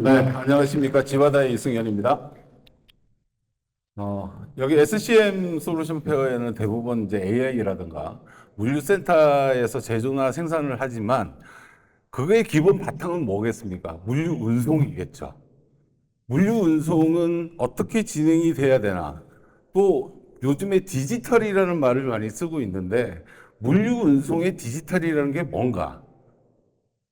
네, 안녕하십니까. 지와다의 이승현입니다. 어, 여기 SCM 솔루션 페어에는 대부분 이제 AI라든가 물류센터에서 제조나 생산을 하지만 그거의 기본 바탕은 뭐겠습니까? 물류 운송이겠죠. 물류 운송은 어떻게 진행이 돼야 되나? 또 요즘에 디지털이라는 말을 많이 쓰고 있는데 물류 운송의 디지털이라는 게 뭔가?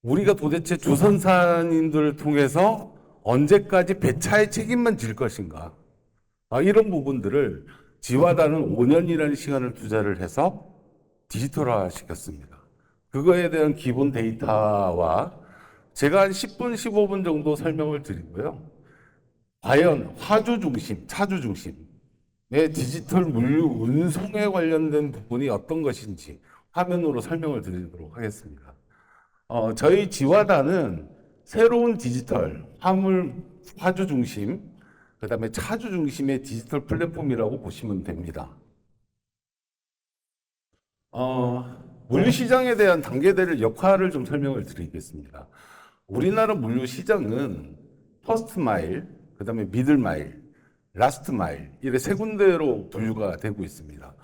우리가 도대체 조선사님들을 통해서 언제까지 배차의 책임만 질 것인가? 아, 이런 부분들을 지와다는 5년이라는 시간을 투자를 해서 디지털화 시켰습니다. 그거에 대한 기본 데이터와 제가 한 10분, 15분 정도 설명을 드리고요. 과연 화주 중심, 차주 중심의 디지털 물류 운송에 관련된 부분이 어떤 것인지 화면으로 설명을 드리도록 하겠습니다. 어, 저희 지와다는 새로운 디지털, 화물, 화주 중심, 그 다음에 차주 중심의 디지털 플랫폼이라고 보시면 됩니다. 어, 물류시장에 대한 단계들 역할을 좀 설명을 드리겠습니다. 우리나라 물류시장은 퍼스트 마일, 그 다음에 미들 마일, 라스트 마일, 이렇게 세 군데로 분류가 되고 있습니다.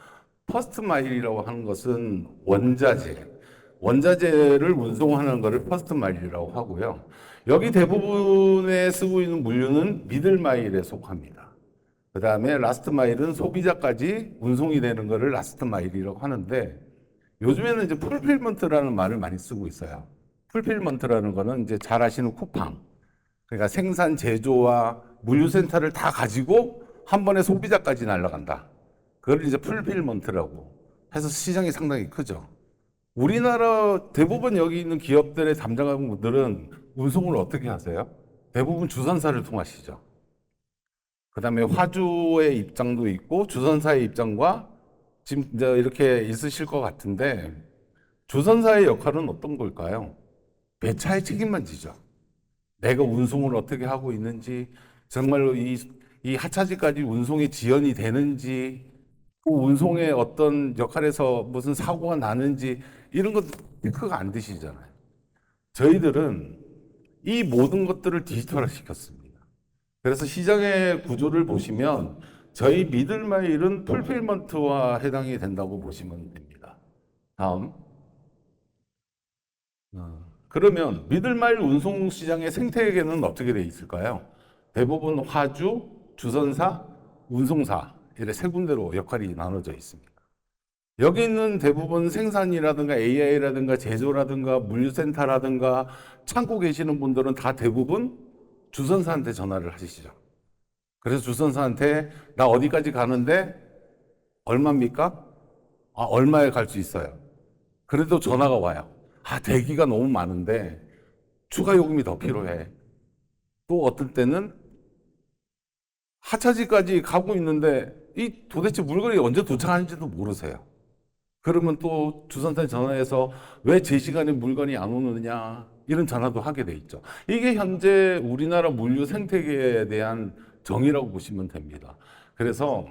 퍼스트 마일이라고 하는 것은 원자재, 원자재를 운송하는 것을 퍼스트 마일이라고 하고요. 여기 대부분에 쓰고 있는 물류는 미들 마일에 속합니다. 그 다음에 라스트 마일은 소비자까지 운송이 되는 것을 라스트 마일이라고 하는데 요즘에는 이제 풀필먼트라는 말을 많이 쓰고 있어요. 풀필먼트라는 거는 이제 잘 아시는 쿠팡. 그러니까 생산, 제조와 물류센터를 다 가지고 한 번에 소비자까지 날아간다. 그걸 이제 풀필먼트라고 해서 시장이 상당히 크죠. 우리나라 대부분 여기 있는 기업들의 담당하는 분들은 운송을 어떻게 하세요? 대부분 주선사를 통하시죠. 그 다음에 화주의 입장도 있고 주선사의 입장과 지금 이제 이렇게 있으실 것 같은데 주선사의 역할은 어떤 걸까요? 배차의 책임만 지죠. 내가 운송을 어떻게 하고 있는지 정말로 이, 이 하차지까지 운송이 지연이 되는지 그 운송의 어떤 역할에서 무슨 사고가 나는지 이런 것 체크가 안 되시잖아요. 저희들은 이 모든 것들을 디지털화 시켰습니다. 그래서 시장의 구조를 보시면 저희 미들마일은 풀필먼트와 해당이 된다고 보시면 됩니다. 다음. 어, 그러면 미들마일 운송 시장의 생태계는 어떻게 돼 있을까요? 대부분 화주, 주선사, 운송사 이렇게 세 군데로 역할이 나눠져 있습니다. 여기 있는 대부분 생산이라든가 AI라든가 제조라든가 물류센터라든가 창고 계시는 분들은 다 대부분 주선사한테 전화를 하시죠. 그래서 주선사한테 나 어디까지 가는데 얼마입니까? 아, 얼마에 갈 수 있어요. 그래도 전화가 와요. 아, 대기가 너무 많은데 추가 요금이 더 필요해. 또 어떨 때는 하차지까지 가고 있는데 이 도대체 물건이 언제 도착하는지도 모르세요. 그러면 또 주선사에 전화해서 왜 제 시간에 물건이 안 오느냐 이런 전화도 하게 돼 있죠. 이게 현재 우리나라 물류 생태계에 대한 정의라고 보시면 됩니다. 그래서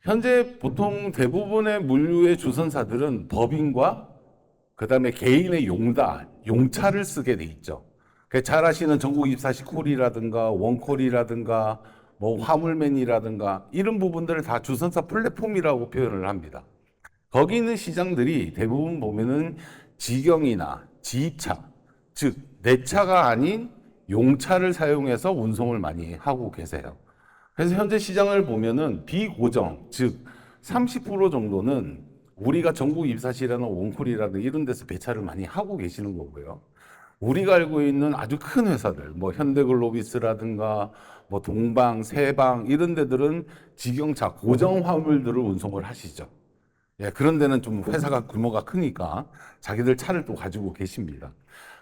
현재 보통 대부분의 물류의 주선사들은 법인과 그다음에 개인의 용다, 용차를 쓰게 돼 있죠. 그잘 아시는 전국 24시 콜이라든가 원콜이라든가 뭐 화물맨이라든가 이런 부분들을 다 주선사 플랫폼이라고 표현을 합니다. 거기 있는 시장들이 대부분 보면은 지경이나 지입차, 즉 내 차가 아닌 용차를 사용해서 운송을 많이 하고 계세요. 그래서 현재 시장을 보면은 비고정, 즉 30% 정도는 우리가 전국 입사시라는 원콜이라든 이런 데서 배차를 많이 하고 계시는 거고요. 우리가 알고 있는 아주 큰 회사들, 뭐 현대글로비스라든가 뭐 동방, 세방 이런 데들은 직영차, 고정 화물들을 운송을 하시죠. 예, 그런 데는 좀 회사가 규모가 크니까 자기들 차를 또 가지고 계십니다.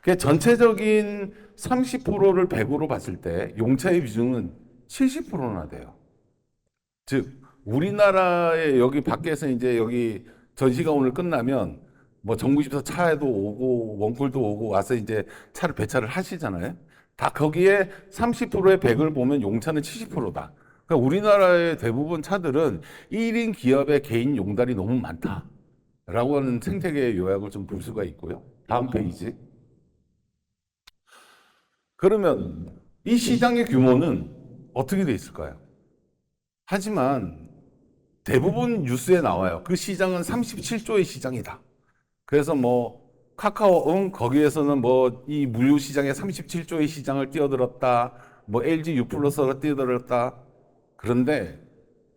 그 전체적인 30%를 100으로 봤을 때 용차의 비중은 70%나 돼요. 즉 우리나라의 여기 밖에서 이제 여기 전시가 오늘 끝나면 뭐 정부집에서 차에도 오고 원콜도 오고 와서 이제 차를 배차를 하시잖아요. 다 거기에 30%의 100을 보면 용차는 70%다. 그러니까 우리나라의 대부분 차들은 1인 기업의 개인 용달이 너무 많다. 라고 하는 생태계의 요약을 좀 볼 수가 있고요. 다음 페이지. 그러면 이 시장의 규모는 어떻게 돼 있을까요? 하지만 대부분 뉴스에 나와요. 그 시장은 37조의 시장이다. 그래서 뭐 카카오 응 거기에서는 뭐 이 물류 시장에 37조의 시장을 뛰어들었다. 뭐 LG U 플러스가 뛰어들었다. 그런데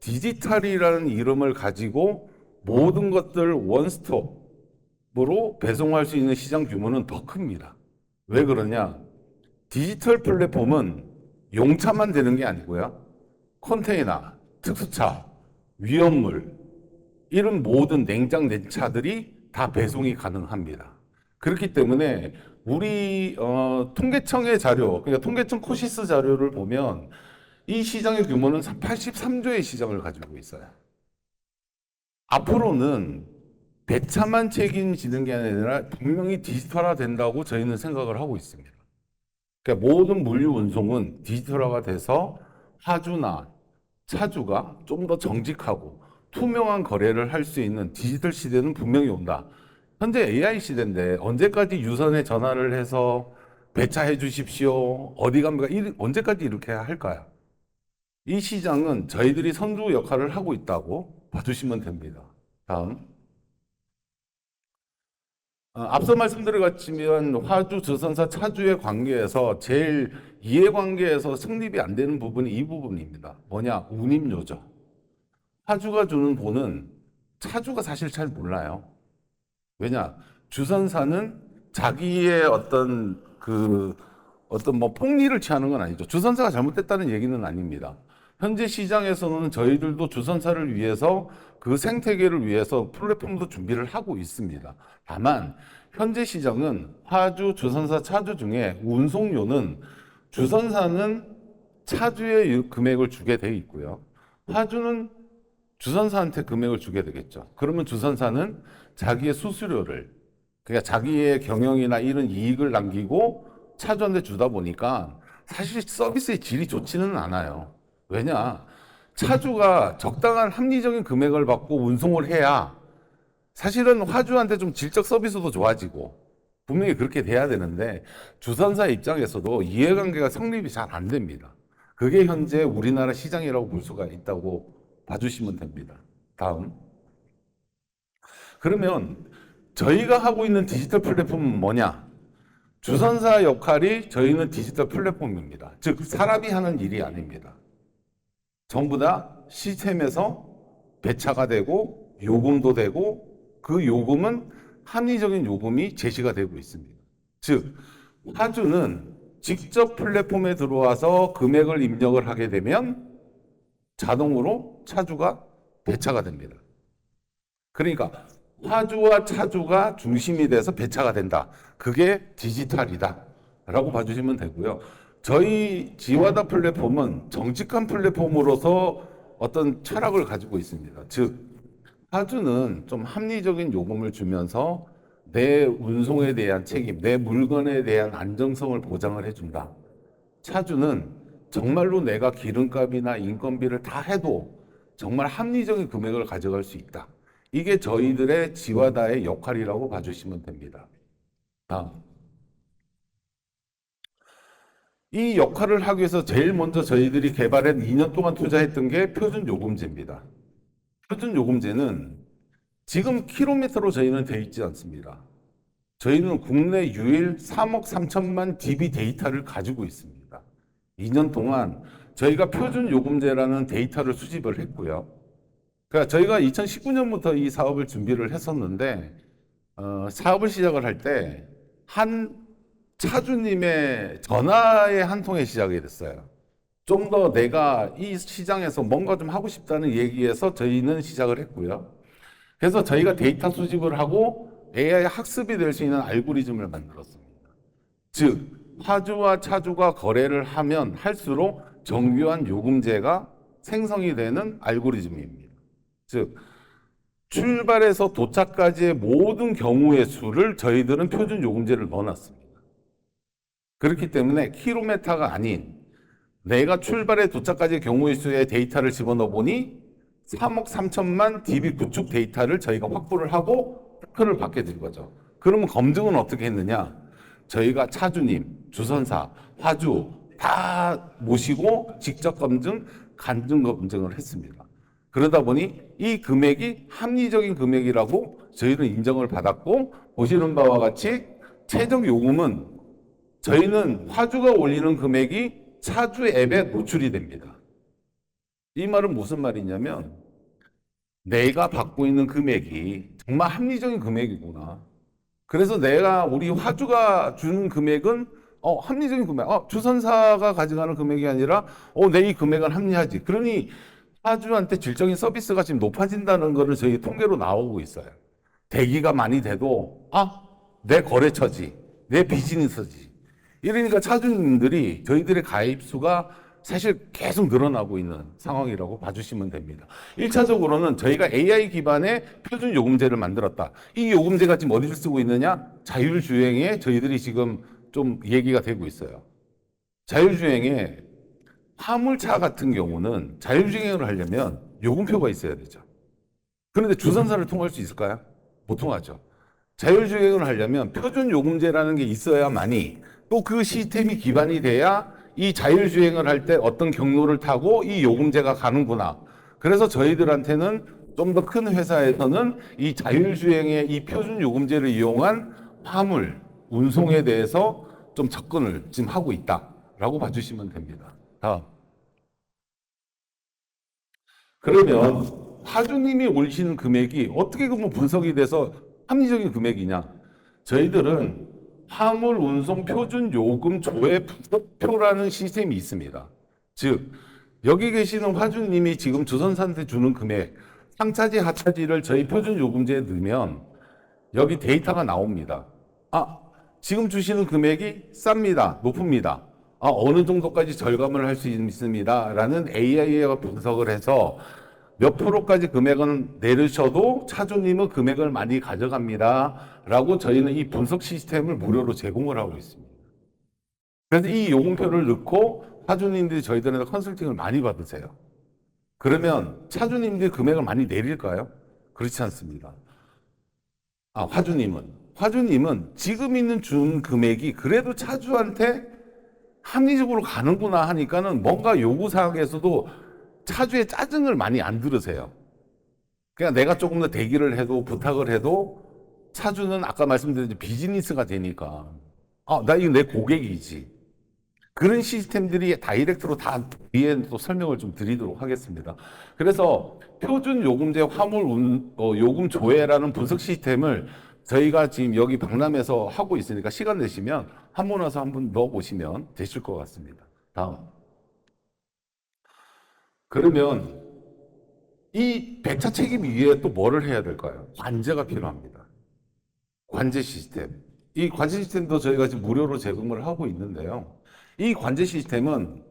디지털이라는 이름을 가지고 모든 것들 원스톱으로 배송할 수 있는 시장 규모는 더 큽니다. 왜 그러냐? 디지털 플랫폼은 용차만 되는 게 아니고요. 컨테이너, 특수차, 위험물, 이런 모든 냉장 냉차들이 다 배송이 가능합니다. 그렇기 때문에 우리 어, 통계청의 자료, 그러니까 통계청 코시스 자료를 보면 이 시장의 규모는 83조의 시장을 가지고 있어요. 앞으로는 배차만 책임지는 게 아니라 분명히 디지털화 된다고 저희는 생각을 하고 있습니다. 그러니까 모든 물류 운송은 디지털화가 돼서 화주나 차주가 좀 더 정직하고 투명한 거래를 할 수 있는 디지털 시대는 분명히 온다. 현재 AI 시대인데 언제까지 유선에 전화를 해서 배차해 주십시오. 어디 갑니까? 이- 언제까지 이렇게 할까요? 이 시장은 저희들이 선두 역할을 하고 있다고 봐주시면 됩니다. 다음. 어, 앞서 것처럼 화주, 주선사, 차주의 관계에서 제일 이해관계에서 성립이 안 되는 부분이 이 부분입니다. 뭐냐? 운임료죠. 화주가 주는 돈은 차주가 사실 잘 몰라요. 왜냐? 주선사는 자기의 어떤 그 어떤 뭐 폭리를 취하는 건 아니죠. 주선사가 잘못됐다는 얘기는 아닙니다. 현재 시장에서는 저희들도 주선사를 위해서 그 생태계를 위해서 플랫폼도 준비를 하고 있습니다. 다만 현재 시장은 화주, 주선사, 차주 중에 운송료는 주선사는 차주의 금액을 주게 돼 있고요. 화주는 주선사한테 금액을 주게 되겠죠. 그러면 주선사는 자기의 수수료를 그러니까 자기의 경영이나 이런 이익을 남기고 차주한테 주다 보니까 사실 서비스의 질이 좋지는 않아요. 왜냐? 차주가 적당한 합리적인 금액을 받고 운송을 해야 사실은 화주한테 좀 질적 서비스도 좋아지고 분명히 그렇게 돼야 되는데 주선사 입장에서도 이해관계가 성립이 잘 안 됩니다. 그게 현재 우리나라 시장이라고 볼 수가 있다고 봐주시면 됩니다. 다음. 그러면 저희가 하고 있는 디지털 플랫폼은 뭐냐? 주선사 역할이 저희는 디지털 플랫폼입니다. 즉, 사람이 하는 일이 아닙니다. 전부 다 시스템에서 배차가 되고 요금도 되고 그 요금은 합리적인 요금이 제시가 되고 있습니다. 즉, 화주는 직접 플랫폼에 들어와서 금액을 입력을 하게 되면 자동으로 차주가 배차가 됩니다. 그러니까 화주와 차주가 중심이 돼서 배차가 된다. 그게 디지털이다. 라고 봐주시면 되고요. 저희 지와다 플랫폼은 정직한 플랫폼으로서 어떤 철학을 가지고 있습니다. 즉, 화주는 좀 합리적인 요금을 주면서 내 운송에 대한 책임, 내 물건에 대한 안정성을 보장을 해준다. 차주는 정말로 내가 기름값이나 인건비를 다 해도 정말 합리적인 금액을 가져갈 수 있다. 이게 저희들의 지와다의 역할이라고 봐주시면 됩니다. 다음. 이 역할을 하기 위해서 제일 먼저 저희들이 개발한 2년 동안 투자했던 게 표준 요금제입니다. 표준 요금제는 지금 킬로미터로 저희는 돼 있지 않습니다. 저희는 국내 유일 3억 3천만 DB 데이터를 가지고 있습니다. 2년 동안 저희가 표준 요금제라는 데이터를 수집을 했고요. 그러니까 저희가 2019년부터 이 사업을 준비를 했었는데 어, 사업을 시작을 할 때 한 차주님의 전화에 한 통에 시작이 됐어요. 좀 더 내가 이 시장에서 뭔가 좀 하고 싶다는 얘기에서 저희는 시작을 했고요. 그래서 저희가 데이터 수집을 하고 AI 학습이 될 수 있는 알고리즘을 만들었습니다. 즉, 화주와 차주가 거래를 하면 할수록 정교한 요금제가 생성이 되는 알고리즘입니다. 즉, 출발에서 도착까지의 모든 경우의 수를 저희들은 표준 요금제를 넣어놨습니다. 그렇기 때문에 킬로미터가 아닌 내가 출발에 도착까지의 경우의 수의 데이터를 집어넣어 보니 3억 3천만 DB 구축 데이터를 저희가 확보를 하고 태클을 받게 된 거죠. 그러면 검증은 어떻게 했느냐? 저희가 차주님, 주선사, 화주, 다 모시고 직접 검증, 간증 검증을 했습니다. 그러다 보니 이 금액이 합리적인 금액이라고 저희는 인정을 받았고 보시는 바와 같이 최적 요금은 저희는 화주가 올리는 금액이 차주 앱에 노출이 됩니다. 이 말은 무슨 말이냐면 내가 받고 있는 금액이 정말 합리적인 금액이구나. 그래서 내가 우리 화주가 주는 금액은 어, 합리적인 금액. 어, 주선사가 가져가는 금액이 아니라 어, 내 이 금액은 합리하지. 그러니 화주한테 질적인 서비스가 지금 높아진다는 거를 저희 통계로 나오고 있어요. 대기가 많이 돼도 아, 내 거래처지. 내 비즈니스지. 이러니까 차주님들이 저희들의 가입 수가 사실 계속 늘어나고 있는 상황이라고 봐주시면 됩니다. 1차적으로는 저희가 AI 기반의 표준 요금제를 만들었다. 이 요금제가 지금 어디를 쓰고 있느냐? 자율주행에 저희들이 지금 좀 얘기가 되고 있어요. 자율주행에 화물차 같은 경우는 자율주행을 하려면 요금표가 있어야 되죠. 그런데 주선사를 통할 수 있을까요? 못 통하죠. 자율주행을 하려면 표준 요금제라는 게 있어야만이 또 그 시스템이 기반이 돼야 이 자율주행을 할 때 어떤 경로를 타고 이 요금제가 가는구나. 그래서 저희들한테는 좀 더 큰 회사에서는 이 자율주행의 이 표준 요금제를 이용한 화물, 운송에 대해서 좀 접근을 지금 하고 있다라고 봐주시면 됩니다. 다음. 그러면 화주님이 올리시는 금액이 어떻게 그러면 분석이 돼서 합리적인 금액이냐? 저희들은 화물 운송 표준 요금 조회 분석표라는 시스템이 있습니다. 즉 여기 계시는 화주님이 지금 주선사한테 주는 금액 상차지 하차지를 저희 표준 요금제에 넣으면 여기 데이터가 나옵니다. 아 지금 주시는 금액이 쌉니다. 높습니다. 아, 어느 정도까지 절감을 할 수 있습니다. 라는 AI가 분석을 해서 몇 프로까지 금액은 내리셔도 차주님은 금액을 많이 가져갑니다. 라고 저희는 이 분석 시스템을 무료로 제공을 하고 있습니다. 그래서 이 요금표를 넣고 차주님들이 저희들한테 컨설팅을 많이 받으세요. 그러면 차주님들이 금액을 많이 내릴까요? 그렇지 않습니다. 아, 화주님은. 화주님은 지금 있는 준 금액이 그래도 차주한테 합리적으로 가는구나 하니까는 뭔가 요구사항에서도 차주의 짜증을 많이 안 들으세요. 그냥 내가 조금 더 대기를 해도 부탁을 해도 차주는 아까 말씀드린 비즈니스가 되니까 아, 나 이거 내 고객이지. 그런 시스템들이 다이렉트로 다 뒤에 또 설명을 좀 드리도록 하겠습니다. 그래서 표준 요금제 화물 운, 어, 요금 조회라는 분석 시스템을 저희가 지금 여기 박람회에서 하고 있으니까 시간 내시면 한 번 와서 한 번 넣어 보시면 되실 것 같습니다. 다음. 그러면 이 배차 책임 위에 또 뭐를 해야 될까요? 관제가 필요합니다. 관제 시스템. 이 관제 시스템도 저희가 지금 무료로 제공을 하고 있는데요. 이 관제 시스템은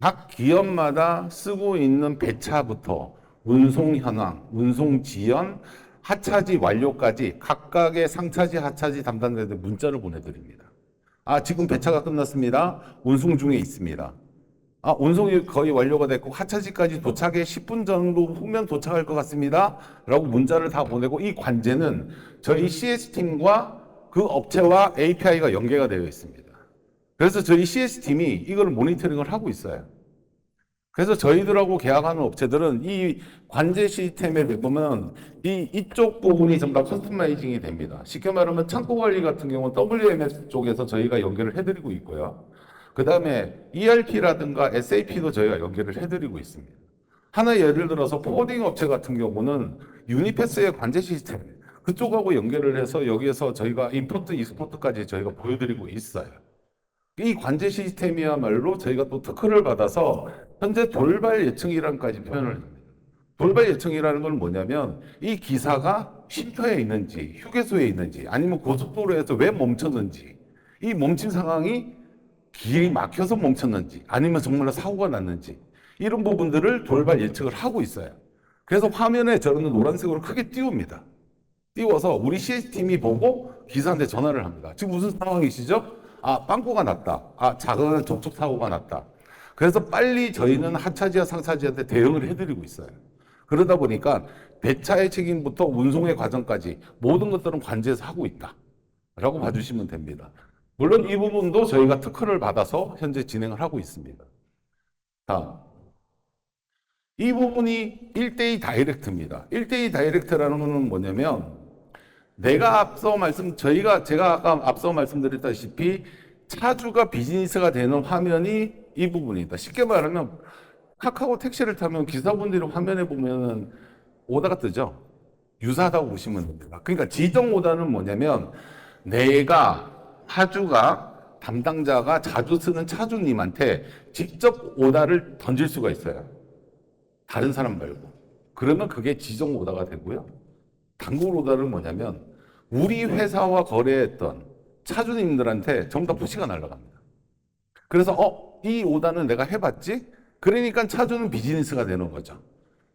각 기업마다 쓰고 있는 배차부터 운송 현황, 운송 지연, 하차지 완료까지 각각의 상차지, 하차지 담당자들 문자를 보내드립니다. 아, 지금 배차가 끝났습니다. 운송 중에 있습니다. 아, 운송이 거의 완료가 됐고 하차지까지 도착에 10분 정도 후면 도착할 것 같습니다. 라고 문자를 다 보내고 이 관제는 저희 CS팀과 그 업체와 API가 연계가 되어 있습니다. 그래서 저희 CS팀이 이걸 모니터링을 하고 있어요. 그래서 저희들하고 계약하는 업체들은 이 관제 시스템에 보면 이 이쪽 부분이 전부 다 커스터마이징이 됩니다. 쉽게 말하면 창고 관리 같은 경우는 WMS 쪽에서 저희가 연결을 해드리고 있고요. 그 다음에 ERP라든가 SAP도 저희가 연결을 해드리고 있습니다. 하나 예를 들어서 포워딩 업체 같은 경우는 유니패스의 관제 시스템 그쪽하고 연결을 해서 여기에서 저희가 임포트, 익스포트까지 저희가 보여드리고 있어요. 이 관제 시스템이야말로 저희가 또 특허를 받아서 현재 돌발 예측이란까지 표현을. 돌발 예측이라는 건 뭐냐면 이 기사가 쉼터에 있는지 휴게소에 있는지 아니면 고속도로에서 왜 멈췄는지 이 멈춘 상황이 길이 막혀서 멈췄는지 아니면 정말로 사고가 났는지 이런 부분들을 돌발 예측을 하고 있어요. 그래서 화면에 저는 노란색으로 크게 띄웁니다. 띄워서 우리 CS팀이 보고 기사한테 전화를 합니다. 지금 무슨 상황이시죠? 아, 빵꾸가 났다. 아, 작은 접촉 사고가 났다. 그래서 빨리 저희는 하차지와 상차지한테 대응을 해드리고 있어요. 그러다 보니까 배차의 책임부터 운송의 과정까지 모든 것들은 관제에서 하고 있다. 라고 봐주시면 됩니다. 물론 이 부분도 저희가 특허를 받아서 현재 진행을 하고 있습니다. 다음. 이 부분이 1대2 다이렉트입니다. 1대2 다이렉트라는 것은 뭐냐면 내가 앞서 말씀 저희가 제가 아까 앞서 말씀드렸다시피 차주가 비즈니스가 되는 화면이 이 부분이다. 쉽게 말하면 카카오 택시를 타면 기사분들이 화면에 보면은 오다가 뜨죠. 유사하다고 보시면 됩니다. 그러니까 지정 오다는 뭐냐면 내가 차주가 담당자가 자주 쓰는 차주님한테 직접 오다를 던질 수가 있어요. 다른 사람 말고. 그러면 그게 지정 오다가 되고요. 단골 오다는 뭐냐면 우리 회사와 거래했던 차주님들한테 전부 다 푸시가 날아갑니다. 그래서 어, 이 오다는 내가 해봤지? 그러니까 차주는 비즈니스가 되는 거죠.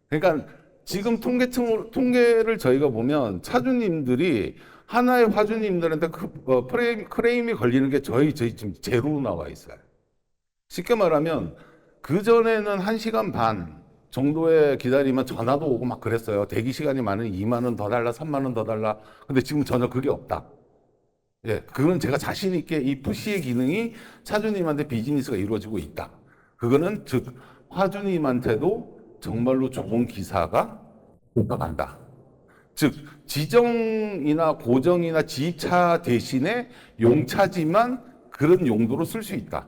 그러니까 지금 통계층 통계를 저희가 보면 차주님들이 하나의 화주님들한테 그, 어, 프레임, 크레임이 걸리는 게 저희 저희 지금 제로로 나와 있어요. 쉽게 말하면 그 전에는 한 시간 반 정도에 기다리면 전화도 오고 막 그랬어요. 대기 시간이 많으니 2만 원 더 달라, 3만 원 더 달라. 근데 지금 전혀 그게 없다. 예, 그거는 제가 자신 있게 이 푸시의 기능이 차주님한테 비즈니스가 이루어지고 있다. 그거는 즉 화주님한테도 정말로 좋은 기사가 올라간다. 즉 지정이나 고정이나 지차 대신에 용차지만 그런 용도로 쓸 수 있다.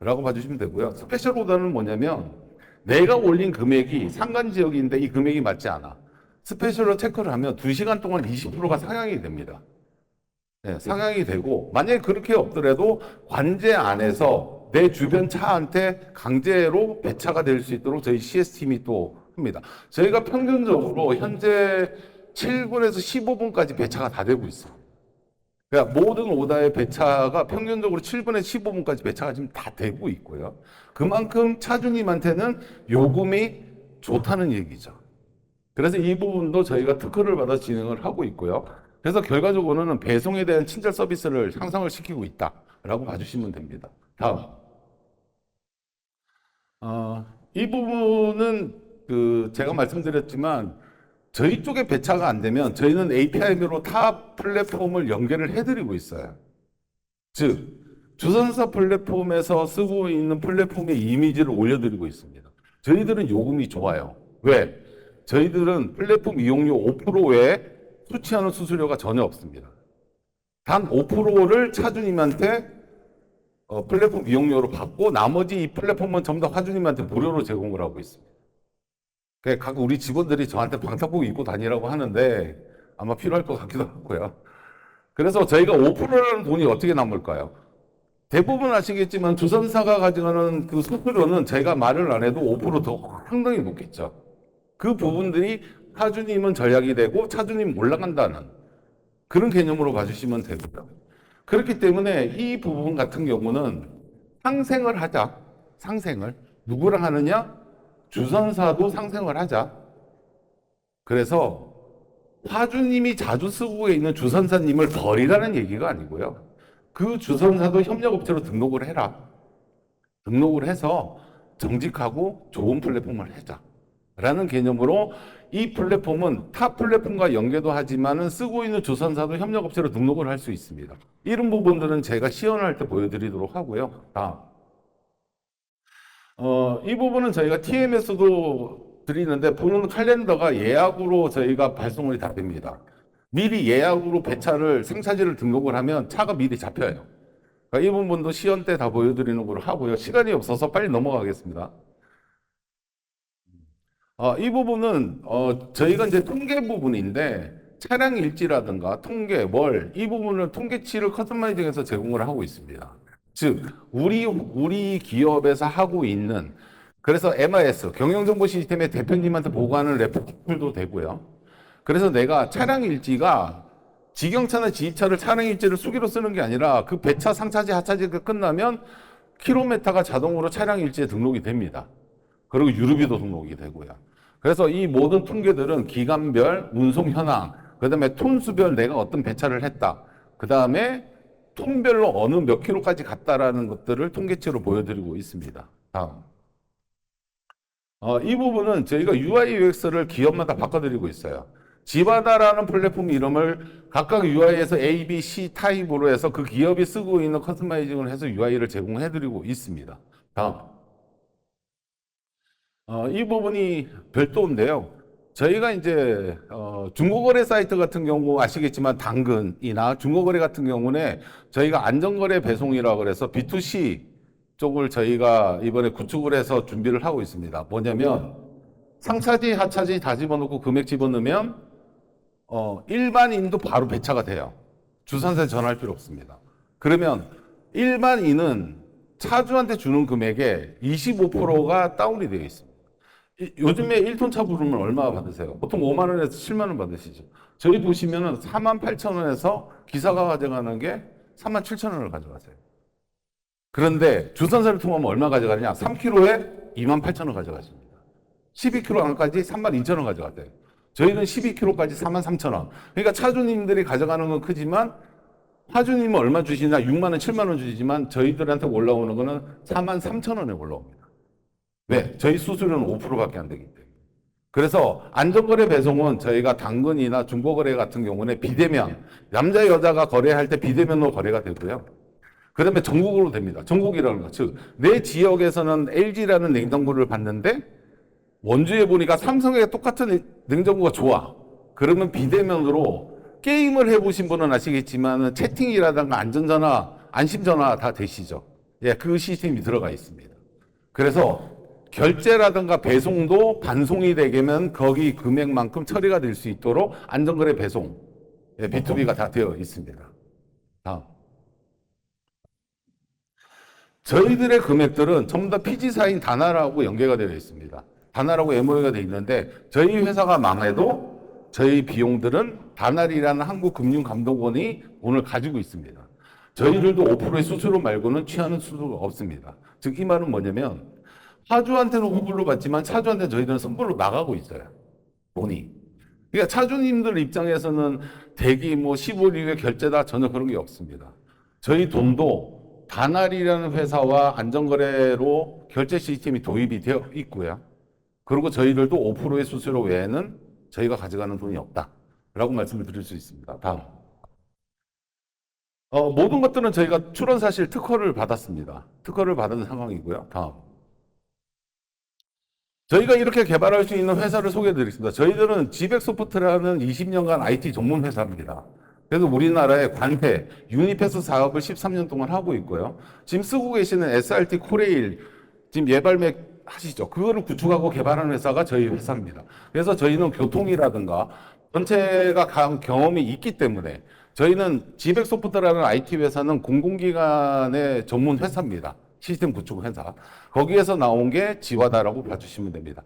라고 봐주시면 되고요. 스페셜 오더는 뭐냐면 내가 올린 금액이 상간 지역인데 이 금액이 맞지 않아. 스페셜로 체크를 하면 2시간 동안 20%가 상향이 됩니다. 네, 상향이 되고 만약에 그렇게 없더라도 관제 안에서 내 주변 차한테 강제로 배차가 될 수 있도록 저희 CS팀이 또 합니다. 저희가 평균적으로 현재 7분에서 15분까지 배차가 다 되고 있어요. 그러니까 모든 오다의 배차가 평균적으로 7분에서 15분까지 배차가 지금 다 되고 있고요. 그만큼 차주님한테는 요금이 좋다는 얘기죠. 그래서 이 부분도 저희가 특허를 받아 진행을 하고 있고요. 그래서 결과적으로는 배송에 대한 친절 서비스를 향상을 시키고 있다라고 봐주시면 됩니다. 다음. 어, 이 부분은 그 제가 말씀드렸지만 저희 쪽에 배차가 안 되면 저희는 API로 타 플랫폼을 연결을 해드리고 있어요. 즉 주선사 플랫폼에서 쓰고 있는 플랫폼의 이미지를 올려드리고 있습니다. 저희들은 요금이 좋아요. 왜? 저희들은 플랫폼 이용료 5% 외에 수취하는 수수료가 전혀 없습니다. 단 5%를 차주님한테 어, 플랫폼 이용료로 받고 나머지 이 플랫폼은 전부 다 화주님한테 무료로 제공을 하고 있습니다. 그각 우리 직원들이 저한테 방탄복 입고 다니라고 하는데 아마 필요할 것 같기도 하고요. 그래서 저희가 5%라는 돈이 어떻게 남을까요? 대부분 아시겠지만 주선사가 가져가는 그 수수료는 제가 말을 안 해도 5%더 상당히 높겠죠. 그 부분들이 차주님은 전략이 되고 차주님 올라간다는 그런 개념으로 봐주시면 되고요. 그렇기 때문에 이 부분 같은 경우는 상생을 하자. 상생을. 누구랑 하느냐? 주선사도 상생을 하자. 그래서 화주님이 자주 쓰고 있는 주선사님을 버리라는 얘기가 아니고요. 그 주선사도 협력업체로 등록을 해라. 등록을 해서 정직하고 좋은 플랫폼을 하자. 라는 개념으로 이 플랫폼은 타 플랫폼과 연계도 하지만은 쓰고 있는 주선사도 협력업체로 등록을 할 수 있습니다. 이런 부분들은 제가 시연할 때 보여드리도록 하고요. 다음. 어, 이 부분은 저희가 TMS도 드리는데 보는 칼렌더가 예약으로 저희가 발송이 다 됩니다. 미리 예약으로 배차를 생차지를 등록을 하면 차가 미리 잡혀요. 그러니까 이 부분도 시연 때 다 보여드리는 걸로 하고요. 시간이 없어서 빨리 넘어가겠습니다. 어, 이 부분은 어, 저희가 이제 통계 부분인데 차량 일지라든가 통계, 월, 이 부분을 통계치를 커스터마이징해서 제공을 하고 있습니다. 즉, 우리, 우리 기업에서 하고 있는, 그래서 MIS, 경영정보 시스템의 대표님한테 보고하는 레포트도 되고요. 그래서 내가 차량 일지가 직영차나 지입차를 차량 일지를 수기로 쓰는 게 아니라 그 배차, 상차지, 하차지가 끝나면 킬로메타가 자동으로 차량 일지에 등록이 됩니다. 그리고 유류비도 등록이 되고요. 그래서 이 모든 통계들은 기간별, 운송 현황, 그 다음에 톤수별 내가 어떤 배차를 했다. 그 다음에 톤별로 어느 몇 킬로까지 갔다라는 것들을 통계치로 보여드리고 있습니다. 다음. 어, 이 부분은 저희가 UI UX를 기업마다 바꿔드리고 있어요. 지바다라는 플랫폼 이름을 각각 UI에서 A, B, C 타입으로 해서 그 기업이 쓰고 있는 커스터마이징을 해서 UI를 제공해드리고 있습니다. 다음. 어, 이 부분이 별도인데요. 저희가 이제 어, 중고거래 사이트 같은 경우 아시겠지만 당근이나 중고거래 같은 경우는 저희가 안전거래 배송이라고 그래서 B2C 쪽을 저희가 이번에 구축을 해서 준비를 하고 있습니다. 뭐냐면 상차지, 하차지 다 집어넣고 금액 집어넣으면 어, 일반인도 바로 배차가 돼요. 주산세 전할 필요 없습니다. 그러면 일반인은 차주한테 주는 금액의 25%가 다운이 되어 있습니다. 이- 요즘에 1톤 차 부르면 얼마 받으세요? 보통 5만 원에서 7만 원 받으시죠. 저희 보시면은 4만 8천 원에서 기사가 가져가는 게 3만 7천 원을 가져가세요. 그런데 주산세를 통하면 얼마 가져가느냐? 3kg에 2만 8천 원 가져가십니다. 12kg 안까지 3만 2천 원 가져가세요. 저희는 12kg까지 4만 3천 원. 그러니까 차주님들이 가져가는 건 크지만 화주님은 얼마 주시냐? 6만 원, 7만 원 주시지만 저희들한테 올라오는 거는 4만 3천 원에 올라옵니다. 왜? 저희 수수료는 5%밖에 안 되기 때문에. 그래서 안전거래 배송은 저희가 당근이나 중고거래 같은 경우는 비대면, 남자, 여자가 거래할 때 비대면으로 거래가 되고요. 그 다음에 전국으로 됩니다. 전국이라는 거. 즉, 내 지역에서는 LG라는 냉장고를 봤는데, 원주에 보니까 삼성의 똑같은 냉장고가 좋아. 그러면 비대면으로 게임을 해보신 분은 아시겠지만, 채팅이라든가 안전전화, 안심전화 다 되시죠. 예, 그 시스템이 들어가 있습니다. 그래서 결제라든가 배송도 반송이 되게면 거기 금액만큼 처리가 될 수 있도록 안전거래 배송 예, B2B가 다 되어 있습니다. 다음. 저희들의 금액들은 전부 다 피지사인 다나라고 연계가 되어 있습니다. 다나라고 MOU가 되어 있는데 저희 회사가 망해도 저희 비용들은 다날이라는 한국금융감독원이 오늘 가지고 있습니다. 저희들도 5%의 수수료 말고는 취하는 수수료가 없습니다. 즉 이 말은 뭐냐면 차주한테는 후불로 받지만 차주한테는 저희들은 선불로 나가고 있어요. 돈이. 그러니까 차주님들 입장에서는 대기 뭐 15일 이후에 결제다 전혀 그런 게 없습니다. 저희 돈도 다날이라는 회사와 안전거래로 결제 시스템이 도입이 되어 있고요. 그리고 저희들도 5%의 수수료 외에는 저희가 가져가는 돈이 없다. 라고 말씀을 드릴 수 있습니다. 다음. 어, 모든 것들은 저희가 출원 사실 특허를 받았습니다. 특허를 받은 상황이고요. 다음. 저희가 이렇게 개발할 수 있는 회사를 소개해 드리겠습니다. 저희들은 지백소프트라는 20년간 IT 전문 회사입니다. 그래서 우리나라의 관회, 유니패스 사업을 13년 동안 하고 있고요. 지금 쓰고 계시는 SRT 코레일, 지금 예발맥 하시죠. 그거를 구축하고 개발하는 회사가 저희 회사입니다. 그래서 저희는 교통이라든가 전체가 강 경험이 있기 때문에 저희는 지백소프트라는 IT 회사는 공공기관의 전문 회사입니다. 시스템 구축 회사. 거기에서 나온 게 지와다라고 봐주시면 됩니다.